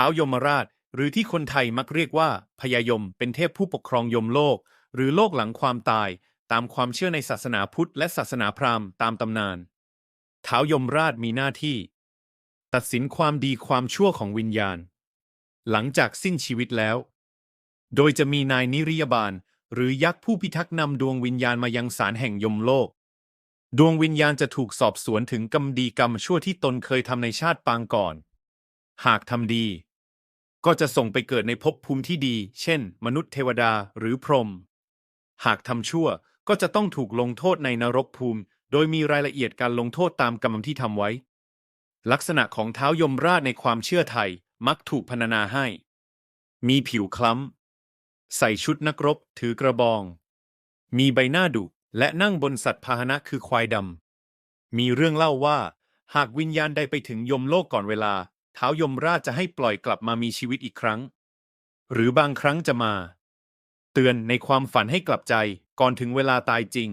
ท้าวยมราช หรือที่คนไทยมักเรียกว่าพญายม เป็นเทพผู้ปกครองยมโลก หรือโลกหลังความตาย ตามความเชื่อในศาสนาพุทธและศาสนาพราหมณ์ตามตำนาน ท้าวยมราชมีหน้าที่ ตัดสินความดีความชั่วของวิญญาณ หลังจากสิ้นชีวิตแล้ว โดยจะมีนายนิริยบาล หรือยักษ์ผู้พิทักษ์นำดวงวิญญาณมายังศาลแห่งยมโลกดวงวิญญาณจะถูกสอบสวนถึงกรรมดีกรรมชั่วที่ตนเคยทำในชาติปางก่อน หากทำดี ก็จะส่งไปเกิดในภพภูมิที่ดี เช่น มนุษย์เทวดาหรือพรหม หากทำชั่วก็จะต้องถูกลงโทษในนรกภูมิ โดยมีรายละเอียดการลงโทษตามกรรมที่ทำไว้ ลักษณะของเท้ายมราชในความเชื่อไทยมักถูกพรรณนาให้ มีผิวคล้ำ ใส่ชุดนักรบ ถือกระบอง มีใบหน้าดุและนั่งบนสัตว์พาหนะคือควายดำ มีเรื่องเล่าว่า หากวิญญาณใดไปถึงยมโลกก่อนเวลา ท้ายมราชจะให้ปล่อยกลับมามีชีวิตอีกครั้ง หรือบางครั้งจะมา เตือนในความฝันให้กลับใจก่อนถึงเวลาตายจริง